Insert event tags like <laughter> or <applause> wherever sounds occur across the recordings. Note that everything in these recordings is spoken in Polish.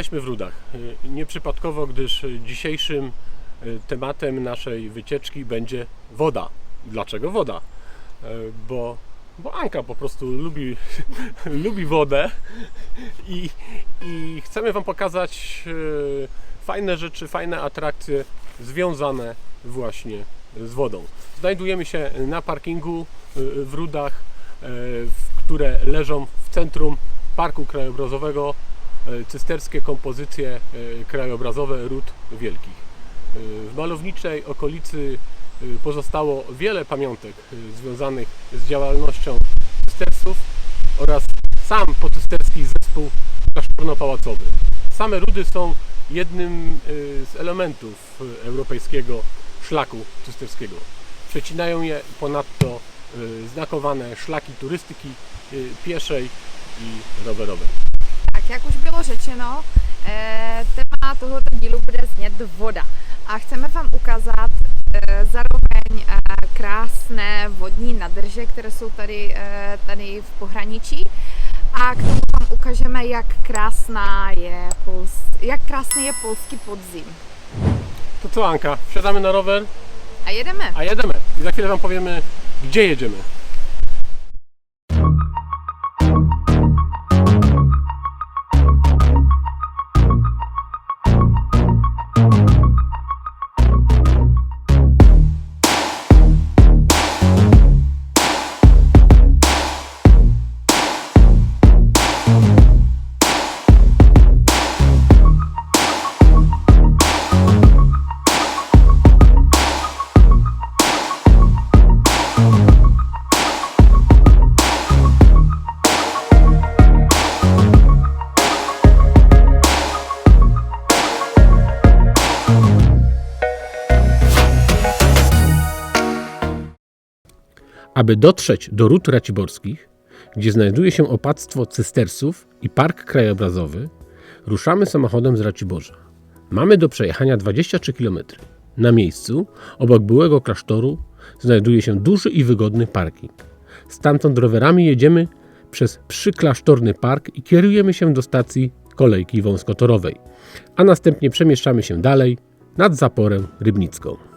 Jesteśmy w Rudach. Y, Nieprzypadkowo, gdyż dzisiejszym y, tematem naszej wycieczki będzie woda. Dlaczego woda? Y, Bo, bo Anka po prostu lubi, <laughs> lubi wodę i, i chcemy Wam pokazać fajne rzeczy, fajne atrakcje związane właśnie z wodą. Znajdujemy się na parkingu w Rudach, które leżą w centrum Parku Krajobrazowego e, cysterskie kompozycje e, krajobrazowe Ród Wielkich. E, W malowniczej okolicy e, pozostało wiele pamiątek e, związanych z działalnością cystersów oraz sam pocysterski zespół klasztorno-pałacowy. Same rudy są jednym e, z elementów e, europejskiego szlaku cysterskiego. Przecinają je ponadto e, znakowane szlaki turystyki e, pieszej i rowerowej. Jak už bylo řečeno, eh, téma tohoto dílu bude znět voda. A chceme vám ukázat eh, zároveň eh, krásné vodní nádrže, které jsou tady, eh, tady v pohraničí. A k tomu vám ukážeme, jak, krásná je Pols, jak krásný je polský podzim. To co Anka, wsiadamy na rower, A jedeme. a jedziemy. I za chwilę Wam powiemy, gdzie jedziemy. Aby dotrzeć do Ród Raciborskich, gdzie znajduje się opactwo cystersów i park krajobrazowy, ruszamy samochodem z Raciborza. Mamy do przejechania 23 km. Na miejscu, obok byłego klasztoru, znajduje się duży i wygodny parking. Stamtąd rowerami jedziemy przez przyklasztorny park i kierujemy się do stacji kolejki wąskotorowej, a następnie przemieszczamy się dalej nad zaporę rybnicką.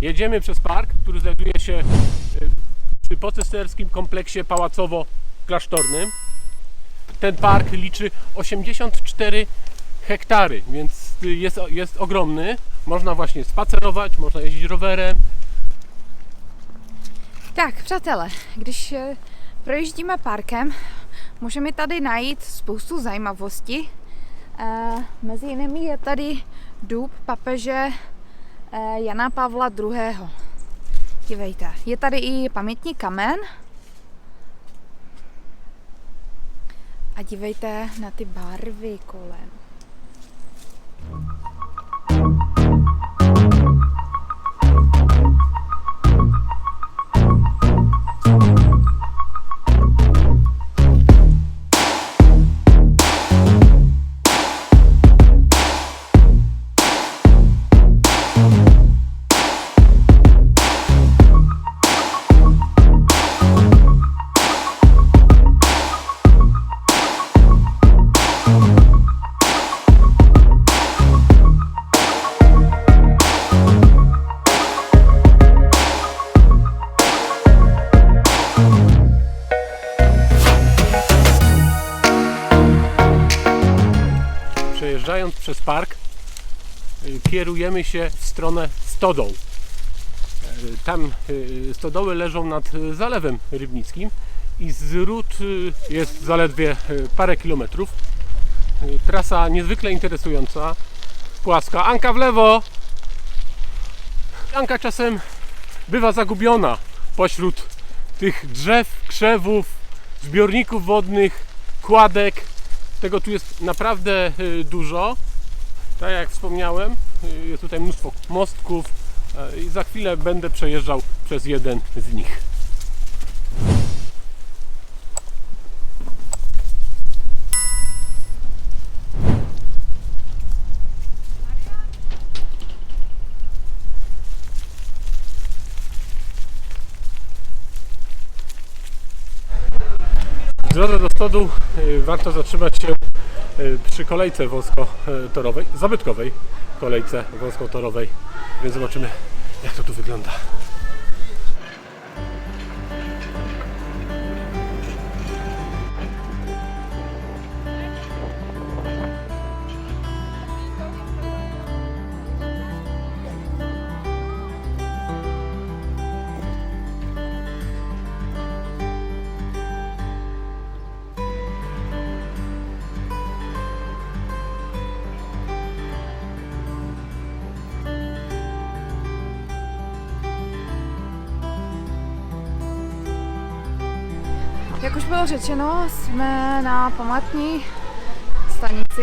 Jedziemy przez park, który znajduje się y, przy pocysterskim kompleksie pałacowo-klasztornym. Ten park liczy 84 hektary, więc y, jest, jest ogromny. Można właśnie spacerować, można jeździć rowerem. Tak, přátelé, když projíždíme parkem, můžeme tady najít spoustu zajímavostí. Eh, Mezi jinými je tady důb papeže Jana Pavla II. Dívejte, je tady i pamětní kamen. A dívejte na ty barvy kolem. Przez park, y, kierujemy się w stronę stodoł. Y, Tam y, stodoły leżą nad Zalewem Rybnickim i z jest zaledwie parę kilometrów. Trasa niezwykle interesująca, płaska. Anka w lewo! Anka czasem bywa zagubiona pośród tych drzew, krzewów, zbiorników wodnych, kładek. Tego tu jest naprawdę dużo. Tak jak wspomniałem, y, jest tutaj mnóstwo mostków y, i za chwilę będę przejeżdżał przez jeden z nich. W drodze do stodu y, warto zatrzymać się przy kolejce wąskotorowej, zabytkowej kolejce wąskotorowej, więc zobaczymy jak to tu wygląda. Bylo řečeno, jsme na památní stanici.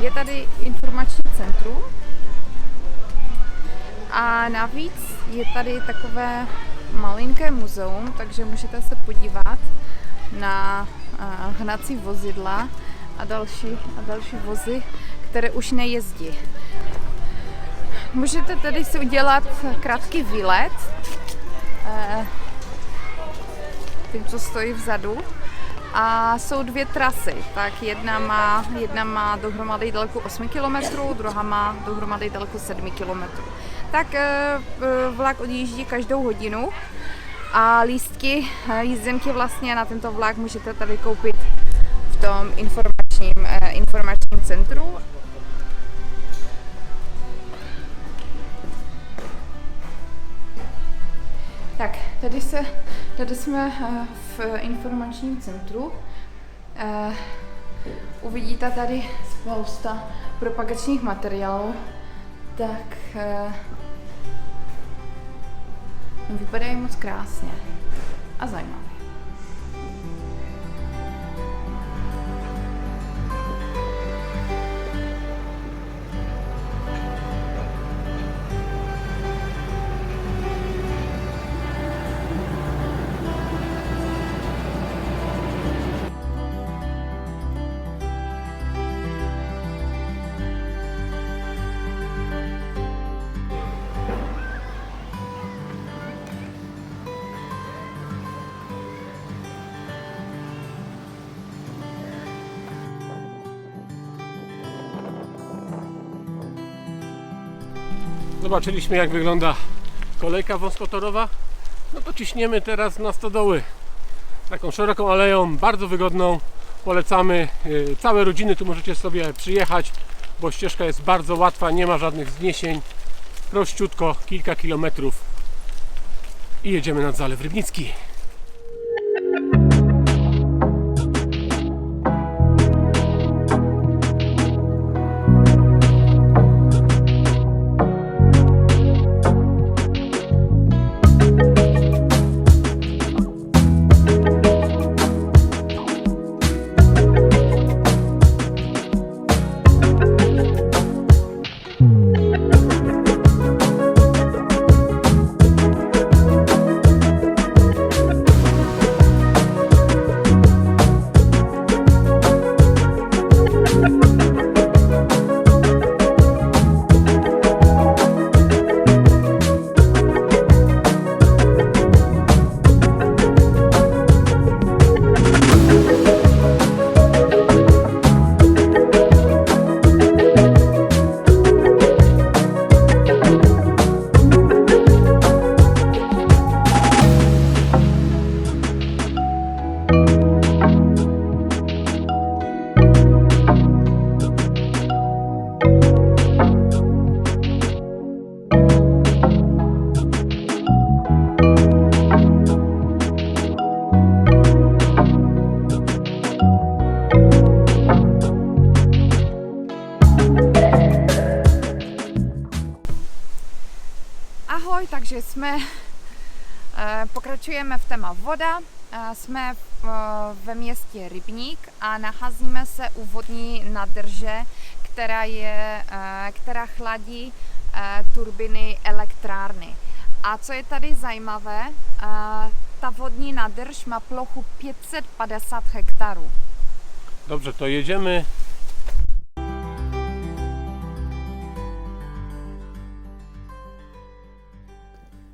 Je tady informační centrum. A navíc je tady takové malinké muzeum, takže můžete se podívat na uh, hnací vozidla a další, a další vozy, které už nejezdí. Můžete tedy si udělat krátký výlet. Tím, co stojí vzadu. A jsou dvě trasy, tak jedna má, jedna má dohromady délku 8 km, druhá má dohromady délku 7 km. Tak eh, eh, vlak odjíždí každou hodinu a lístky, eh, jízdenky vlastně na tento vlak můžete tady koupit v tom informačním, informačním centru Tak, tady, se, tady jsme eh, v informačním centru. Eh, Uvidíte tady spousta propagačních materiálů. Tak eh, vypadají moc krásně a zajímavě. Zobaczyliśmy jak wygląda kolejka wąskotorowa. No to ciśniemy teraz na stodoły. Taką szeroką aleją, bardzo wygodną. Polecamy. Yy, Całe rodziny tu możecie sobie przyjechać, bo ścieżka jest bardzo łatwa, nie ma żadnych zniesień. Prościutko, kilka kilometrów i jedziemy nad Zalew Rybnicki. Jsme, eh, pokračujeme v téma voda. Eh, Jsme ve městě Rybník a nacházíme se u vodní nádrže, která, je, eh, která chladí turbiny elektrárny. A co je tady zajímavé, ta vodní nádrž má plochu 550 hektarů. Dobrze, to jedziemy.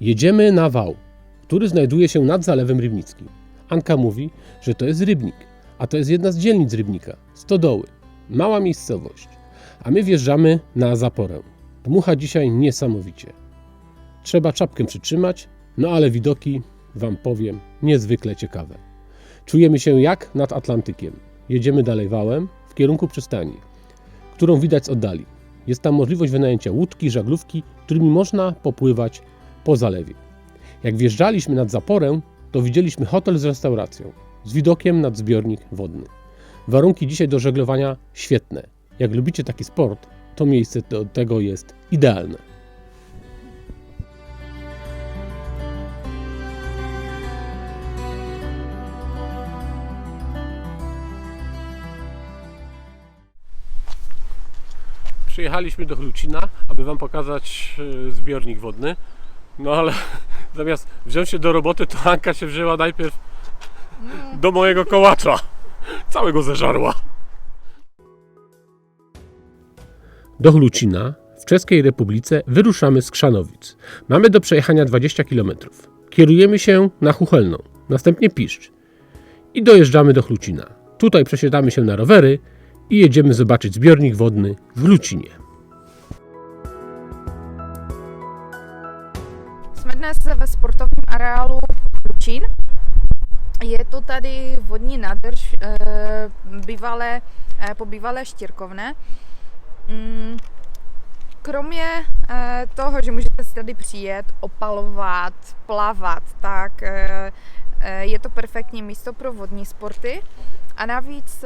Jedziemy na wał, który znajduje się nad Zalewem Rybnickim. Anka mówi, że to jest rybnik, a to jest jedna z dzielnic rybnika, stodoły. Mała miejscowość. A my wjeżdżamy na zaporę. Dmucha dzisiaj niesamowicie. Trzeba czapkę przytrzymać, no ale widoki, wam powiem, niezwykle ciekawe. Czujemy się jak nad Atlantykiem. Jedziemy dalej wałem w kierunku przystani, którą widać z oddali. Jest tam możliwość wynajęcia łódki, żaglówki, którymi można popływać po zalewie. Jak wjeżdżaliśmy nad zaporę, to widzieliśmy hotel z restauracją, z widokiem nad zbiornik wodny. Warunki dzisiaj do żeglowania świetne. Jak lubicie taki sport, to miejsce do tego jest idealne. Przyjechaliśmy do Chlucina, aby Wam pokazać e, zbiornik wodny. No ale <laughs> zamiast wziąć się do roboty, to Anka się wzięła najpierw do mojego kołacza. Całego zeżarła. Do Chlucina w Czeskiej Republice wyruszamy z Krzanowic. Mamy do przejechania 20 km. Kierujemy się na Chuchelną, następnie Piszcz i dojeżdżamy do Chlucina. Tutaj przesiadamy się na rowery i jedziemy zobaczyć zbiornik wodny w Chlucinie. Dnes ve sportovním areálu Lučín. Je to tady vodní nádrž eh, bývalé, eh, po bývalé štěrkovné. Mm, Kromě eh, toho, že můžete si tady přijet, opalovat, plavat, tak je to perfektní místo pro vodní sporty. A navíc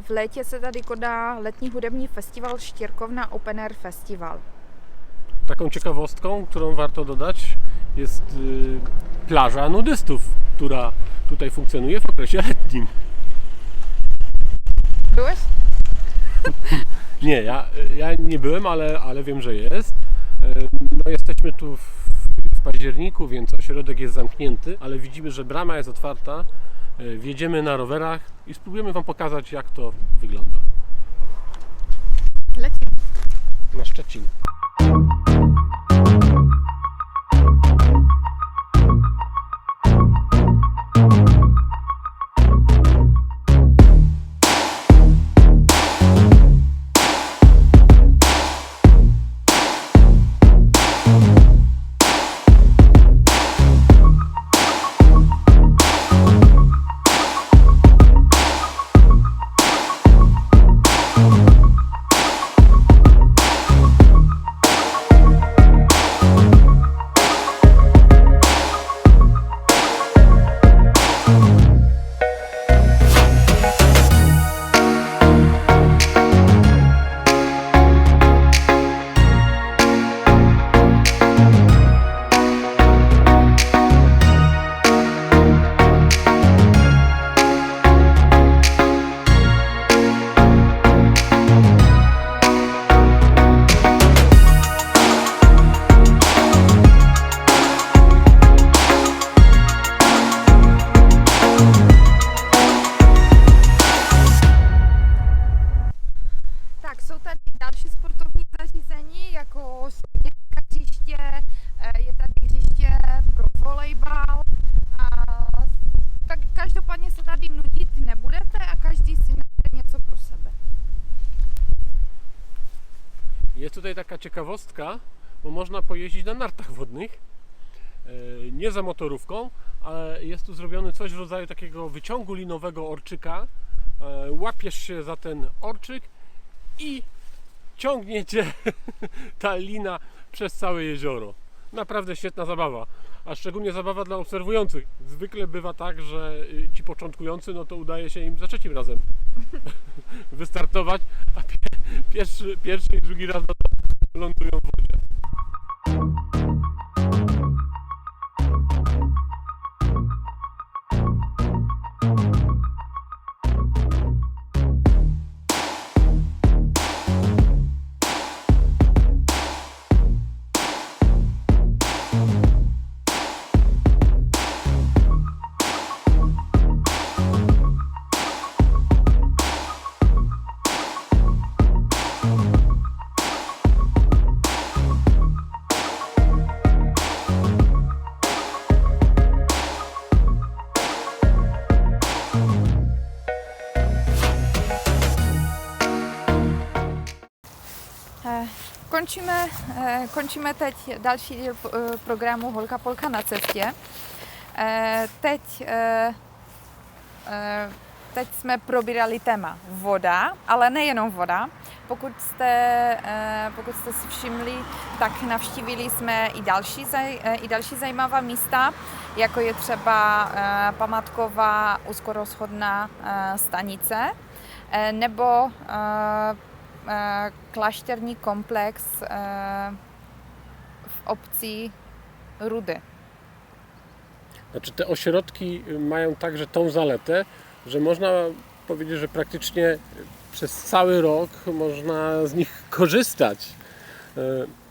v létě se tady koná letní hudební festival Štěrkovna Open Air Festival. Taką ciekawostką, którą warto dodać, jest y, plaża nudystów, która tutaj funkcjonuje w okresie letnim. Byłeś? <laughs> Nie, ja, ja nie byłem, ale, ale wiem, że jest. No, jesteśmy tu w, w październiku, więc ośrodek jest zamknięty, ale widzimy, że brama jest otwarta. Y, Wjedziemy na rowerach i spróbujemy Wam pokazać, jak to wygląda. Lecimy. Na Szczecin. Jsou tady další sportovní zařízení, jako dětská hřiště, je tady hřiště pro volejbal. A tak každopádně se tady nudit nebudete a každý si najde něco pro sebe. Jest tutaj taka ciekawostka, bo można pojeździć na nartach wodnych. E, Nie za motorówką, ale jest tu zrobiony coś w rodzaju takiego wyciągu linowego orczyka. E, Łapiesz się za ten orczyk i ciągniecie <laughs> ta lina przez całe jezioro. Naprawdę świetna zabawa, a szczególnie zabawa dla obserwujących. Zwykle bywa tak, że y, ci początkujący, no to udaje się im za trzecim razem <laughs> wystartować, a pie- pierwszy, pierwszy i drugi raz no lądują w wodzie. Kończymy, e, kończymy teď další díl e, programu Holka Polka na cestě. Teď, teď jsme probírali téma voda, ale nejenom voda. Pokud jste, pokud jste si všimli, tak navštívili jsme i další, i další zajímavá místa, jako je třeba památková úzkorozchodná stanice, nebo e, klášterní komplex e, v obci Rudy. Znaczy te ośrodki mają także tą zaletę, że można powiedzieć, że praktycznie przez cały rok można z nich korzystać. E,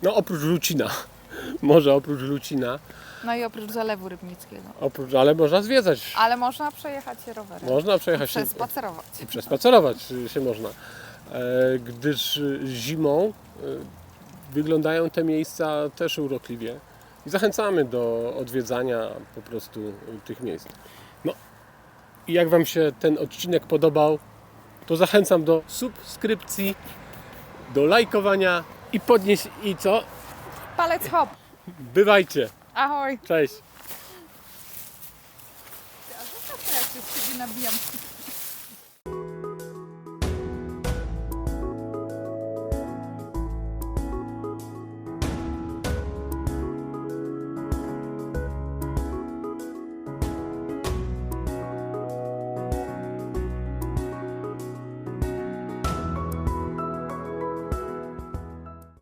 No oprócz Lucina, <laughs> może oprócz Lucina, No i oprócz Zalewu Rybnickiego. oprócz, ale można zwiedzać. Ale można przejechać się rowerem. Można przejechać się, Przespacerować. i przespacerować się można, gdyż zimą e, wyglądają te miejsca też urokliwie i zachęcamy do odwiedzania po prostu tych miejsc. No i jak Wam się ten odcinek podobał, to zachęcam do subskrypcji, do lajkowania i podnieść i co? Palec hop. Bywajcie! Ahoj. Cześć! A zostaw to, jak się z nabijam.